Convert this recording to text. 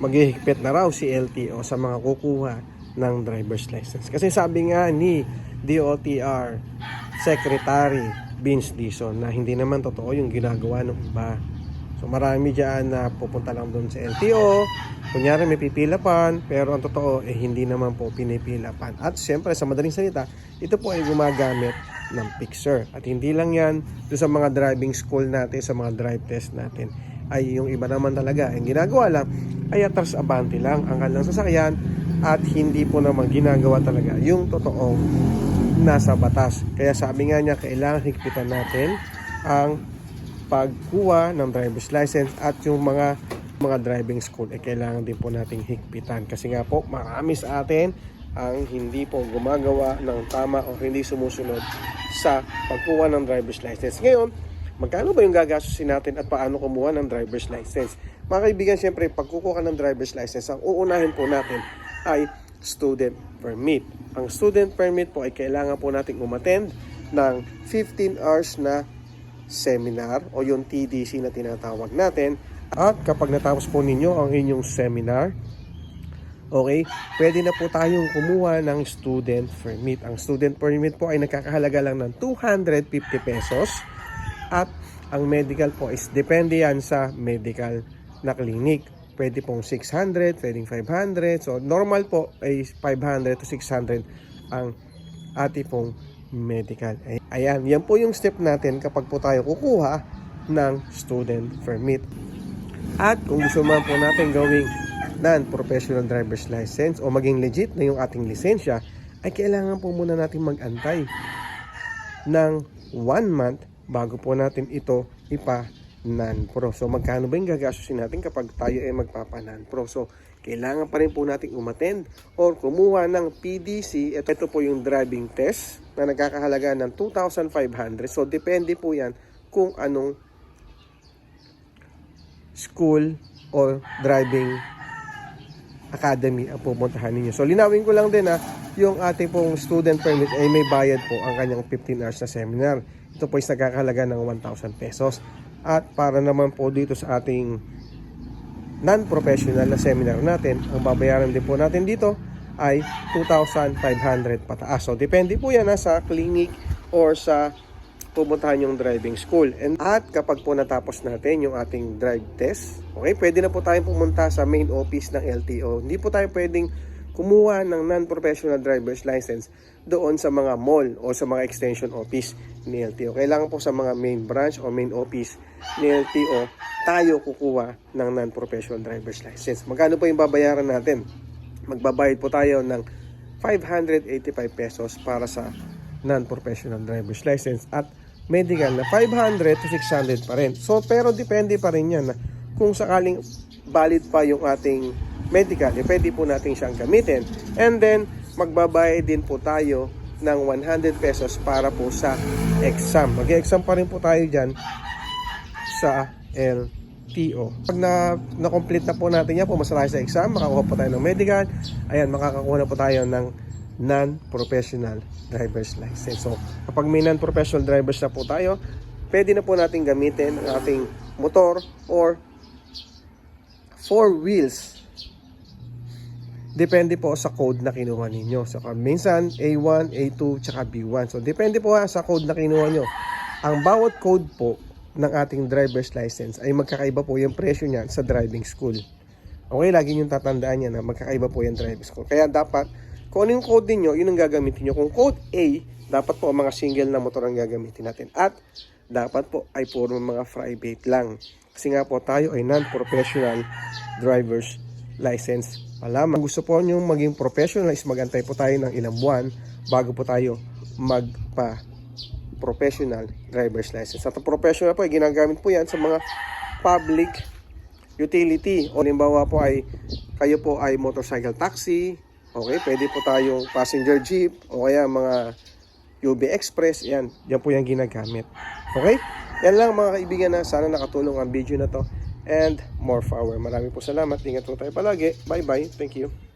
maghihigpit na raw si LTO sa mga kukuha ng driver's license. Kasi sabi nga ni DOTR Secretary Vince Dizon na hindi naman totoo yung ginagawa ng iba. So marami dyan na pupunta lang doon sa LTO, kunyari may pipilapan, pero ang totoo eh hindi naman po pinipilapan. At siyempre sa madaling salita, ito po ay gumagamit ng picture. At hindi lang yan doon sa mga driving school natin, sa mga drive test natin ay yung iba naman talaga ang ginagawa lang ay atras abante lang ang kanilang sasakyan at hindi po naman ginagawa talaga yung totoong nasa batas. Kaya sabi nga niya, kailangan higpitan natin ang pagkuha ng driver's license at yung mga mga driving school eh kailangan din po nating higpitan kasi nga po marami sa atin ang hindi po gumagawa ng tama o hindi sumusunod sa pagkuha ng driver's license. Ngayon, magkano ba yung gagastusin natin at paano kumuha ng driver's license? Mga kaibigan, syempre, pag kukuha ka ng driver's license, ang uunahin po natin ay student permit. Ang student permit po ay kailangan po nating umattend ng 15 hours na seminar o yung TDC na tinatawag natin. At kapag natapos po ninyo ang inyong seminar, okay, pwede na po tayong kumuha ng student permit. Ang student permit po ay nagkakahalaga lang ng 250 pesos at ang medical po is depende yan sa medical na clinic. Pwede pong 600, pwedeng 500. So normal po ay 500 to 600 ang ati pong medical. Ay- Ayan, yan po yung step natin kapag po tayo kukuha ng student permit. At kung gusto man po natin gawing non-professional driver's license o maging legit na yung ating lisensya, ay kailangan po muna natin mag-antay ng one month bago po natin ito ipa non-pro. So magkano ba yung gagastusin natin kapag tayo ay magpapa non-pro? So kailangan pa rin po natin umattend or kumuha ng PDC. Ito, ito po yung driving test na nagkakahalaga ng 2,500. So depende po yan kung anong school or driving academy ang pupuntahan ninyo. So linawin ko lang din ha, yung ating pong student permit ay may bayad po ang kanyang 15 hours na seminar. Ito po is nagkakahalaga ng 1,000 pesos. At para naman po dito sa ating non-professional na seminar natin, ang babayaran din po natin dito ay 2,500 pataas. So depende po yan ha, sa clinic or sa pupuntahan yung driving school. And at kapag po natapos natin yung ating drive test, okay, pwede na po tayong pumunta sa main office ng LTO. Hindi po tayo pwedeng kumuha ng non-professional driver's license doon sa mga mall o sa mga extension office ni LTO. Kailangan po sa mga main branch o main office ni LTO tayo kukuha ng non-professional driver's license. Magkano po yung babayaran natin? Magbabayad po tayo ng 585 pesos para sa non-professional driver's license at medical na 500 to 600 pa rin. So pero depende pa rin yan na kung sakaling valid pa yung ating medical, eh, pwede po natin siyang gamitin. And then magbabayad din po tayo ng 100 pesos para po sa exam. Mag-exam pa rin po tayo dyan sa LTO. Pag na, na-complete na po natin yan, pumasa tayo sa exam, makakuha po tayo ng medical, ayan, makakakuha na po tayo ng non-professional driver's license. So, kapag may non-professional drivers na po tayo, pwede na po natin gamitin ang ating motor or four wheels. Depende po sa code na kinuha ninyo. So, minsan A1, A2, tsaka B1. So, depende po ha, sa code na kinuha nyo. Ang bawat code po ng ating driver's license ay magkakaiba po yung presyo niyan sa driving school. Okay, lagi nyo tatandaan yan na magkakaiba po yung driving school. Kaya dapat, kung ano yung code ninyo, yun ang gagamitin nyo. Kung code A, dapat po ang mga single na motor ang gagamitin natin. At dapat po ay puro mga private lang. Kasi nga po tayo ay non-professional driver's license pa lamang. Kung gusto po nyo maging professional is magantay po tayo ng ilang buwan bago po tayo magpa professional driver's license. At professional po ay ginagamit po yan sa mga public utility. O limbawa po ay kayo po ay motorcycle taxi, okay, pwede po tayo passenger jeep o kaya mga UB Express, yan, yan po yung ginagamit. Okay? Yan lang mga kaibigan na sana nakatulong ang video na to and more power. Marami po salamat. Ingat po tayo palagi. Bye-bye. Thank you.